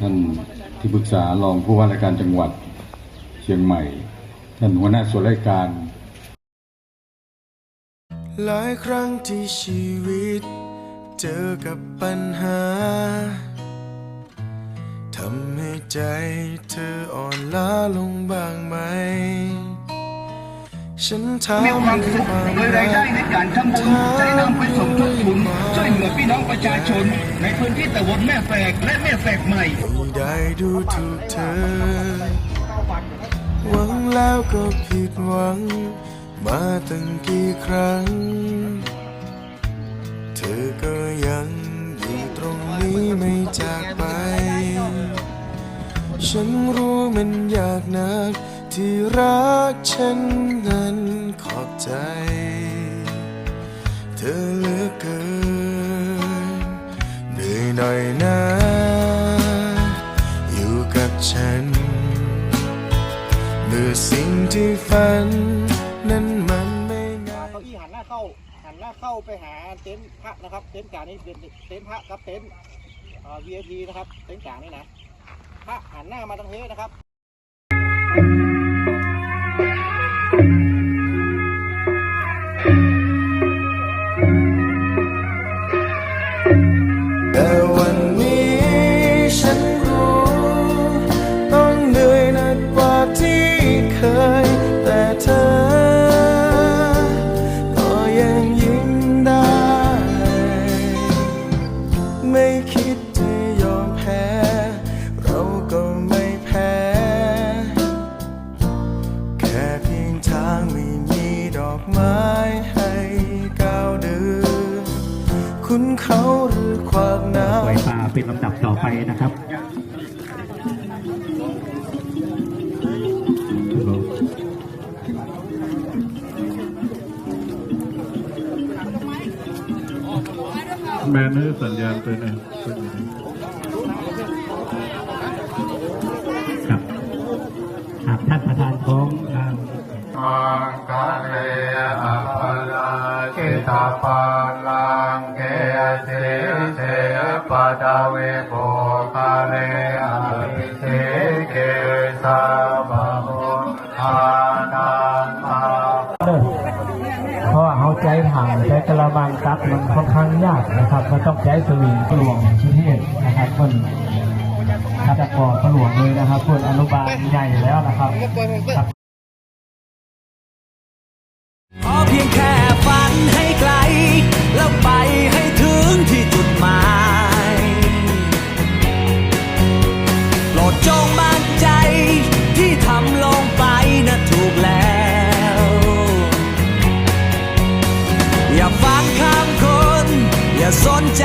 ท่านที่ปรึกษารองผู้ว่าราชการจังหวัดเชียงใหม่ ท่านหัวหน้าส่วนราชการ หลายครั้งที่ชีวิต เจอกับปัญหาทำให้ใจเธออ่อนล้าลงบ้างไหม มมีความสุขความโดยรายได้ในการทำบุญได้นำไปสมทบทุนช่วยเหลือพี่น้องประชาชน ในพื้นที่ตำบลแม่แฝกและแม่แฝกใหม่ไม่ได้ดูถูกเธอ หวังแล้วก็ผิดหวัง มาตั้งกี่ครั้ง เธอก็ยังอยู่ตรงนี้ไม่จากไป ฉันรู้มันยากนัก ที่รักฉันนั้นขอบใจ เธอเหลือเกินเหนื่อยหน่อยนะ อยู่กับฉัน เมื่อสิ่งที่ฝัน นั้นมันไม่ง่ายเก้าอี้หันหน้าเข้า หันหน้าเข้าไปหาเต็นท์พระนะครับ เต็นท์กลางนี่เป็นเต็นท์พระกับเต็นท์เอ่อ VIP นะครับ เต็นท์กลางนี่นะพระหันหน้ามาทางเทนะครับ ไม้ให้ก้าวเดิน คุณเขาหรือขวากน้ำปล่อยปลาเป็นลำดับต่อไปนะครับแมนเนอร์สัญญาณตัวหนึงครับหากท่านประธานท้องทาง มังคเลอภลาชิตาปัลลังเกเสเสปะดาเวโภคาเลอภิเสเกสาบะโหอานันมาเพราะว่าเขาใจถังใจกระมังตักมันค่อนข้างยากนะครับมันต้องใช้สวิงกลวงชิเทศนะครับคนคัดกรกลวงเลยนะครับคนอนุบาลใหญ่แล้วนะครับ เพียงแค่ฝันให้ไกล แล้วไปให้ถึงที่จุดหมายโปรดจงมั่นใจที่ทำลงไปนะถูกแล้ว อย่าฟังคำคน อย่าสนใจ